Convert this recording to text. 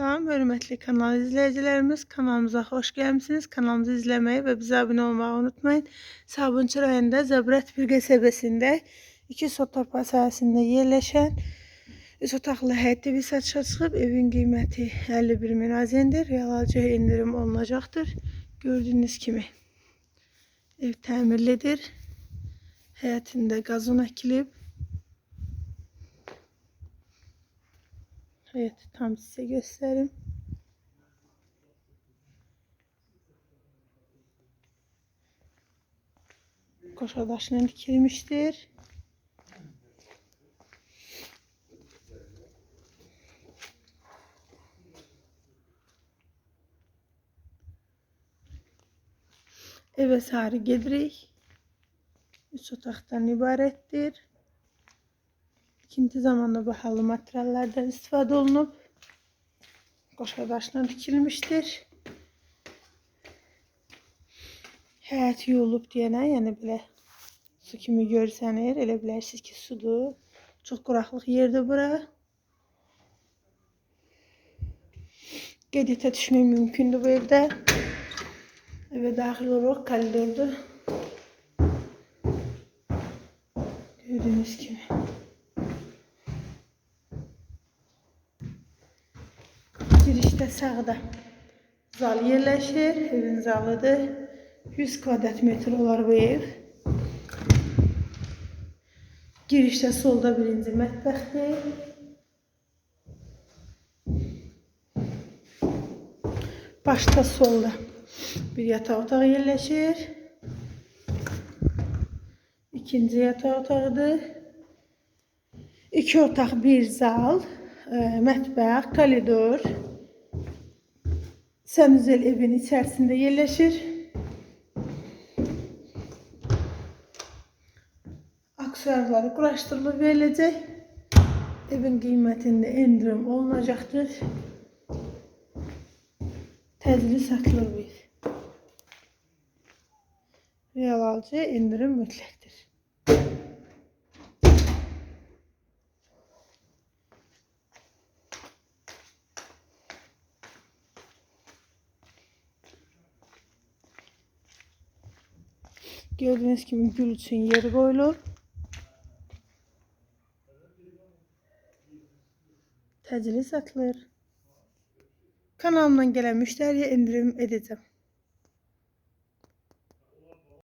Salam, hörmətli kanal izləyicilərimiz, kanalımıza xoş gəlmisiniz. Kanalımızı izləməyi və bizə abunə olmağı unutmayın. Sabunçu rayonunda Zəbrət bir qəsəbəsində iki sotorpa sahəsində yerləşən üç otaqlı həyətli bir satışa çıxıb. Evin qiyməti 51 min azendir. Real alıcı indirim olunacaqdır. Gördüyünüz kimi ev təmirlidir. Həyətində qazon əkilib. Evet tam size göstereyim. Koşadaşla dikilmiştir. Eve sarı gedirik. Üç otaqdan ibarətdir. İkinci zamanda bahalı materiallerden istifade olunup koşadaşına dikilmiştir. Həyət yuyulub deyənə, yəni belə su kimi görsənir. Elə bilərsiniz ki, sudur. Çox quraqlıq yerdir bura. Qediyyətə düşmək mümkündür bu evdə. Evə daxil oluruq, koridordur. Gördüyünüz kimi. Girişdə sağda zal yerləşir. Evin zalıdır. 100 kvadrat metr olar bu ev. Girişdə solda birinci mətbəxdir. Başda solda bir yataq otağı yerləşir. İkinci yataq otağıdır. İki otaq, bir zal, e, mətbəx, koridor. Sənüzel evin içərisində yerləşir. Aksesuarları quraşdırılıb veriləcək. Evin qiymətində endirim olunacaqdır. Təcili satılır ev. Real alıcıya endirim mütləqdir. Gördüğünüz gibi gül için koyulur. Təcili satılır. Kanalımdan gelen müşteriye indirim edeceğim.